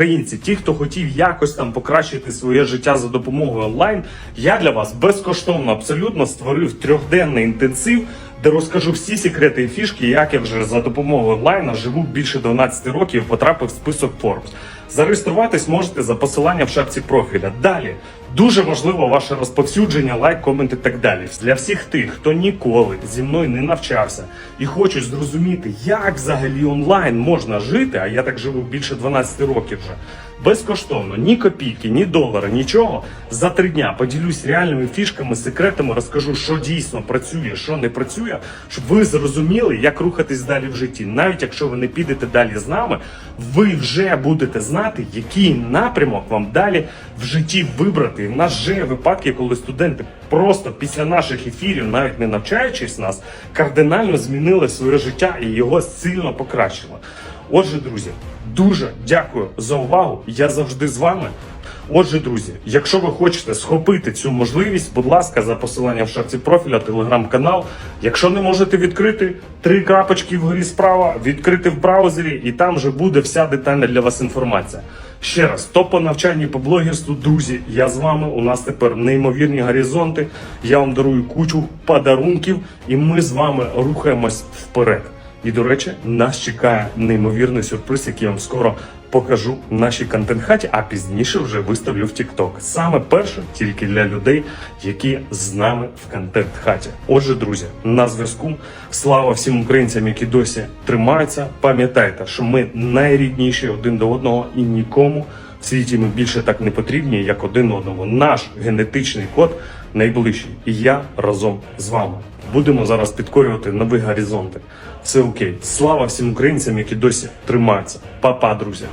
Українці, ті, хто хотів якось там покращити своє життя за допомогою онлайн, я для вас безкоштовно абсолютно створив трьохденний інтенсив, де розкажу всі секрети і фішки, як я вже за допомогою онлайна живу більше 12 років, потрапив в список Forbes. Зареєструватись можете за посиланням в шапці профіля. Далі дуже важливо ваше розповсюдження, лайк, комент і так далі. Для всіх тих, хто ніколи зі мною не навчався і хочуть зрозуміти, як взагалі онлайн можна жити, а я так живу більше 12 років вже. Безкоштовно, ні копійки, ні долара, нічого. За три дня поділюсь реальними фішками, секретами, розкажу, що дійсно працює, що не працює, щоб ви зрозуміли, як рухатись далі в житті. Навіть якщо ви не підете далі з нами, ви вже будете знати, який напрямок вам далі в житті вибрати. В нас вже є випадки, коли студенти просто після наших ефірів, навіть не навчаючись нас, кардинально змінили своє життя і його сильно покращили. Отже, друзі, дуже дякую за увагу. Я завжди з вами. Отже, друзі, якщо ви хочете схопити цю можливість, будь ласка, за посиланням в шапці профіля, телеграм-канал. Якщо не можете відкрити, три крапочки вгорі справа, відкрити в браузері, і там вже буде вся детальна для вас інформація. Ще раз, то по навчанні по блогерству, друзі, я з вами. У нас тепер неймовірні горизонти. Я вам дарую кучу подарунків, і ми з вами рухаємось вперед. І, до речі, нас чекає неймовірний сюрприз, який я вам скоро покажу в нашій контент-хаті, а пізніше вже виставлю в TikTok. Саме перше тільки для людей, які з нами в контент-хаті. Отже, друзі, на зв'язку. Слава всім українцям, які досі тримаються. Пам'ятайте, що ми найрідніші один до одного і нікому в світі ми більше так не потрібні, як один одному. Наш генетичний код найближчий. І я разом з вами. Будемо зараз підкорювати нові горизонти. Все окей. Слава всім українцям, які досі тримаються. Па-па, друзі.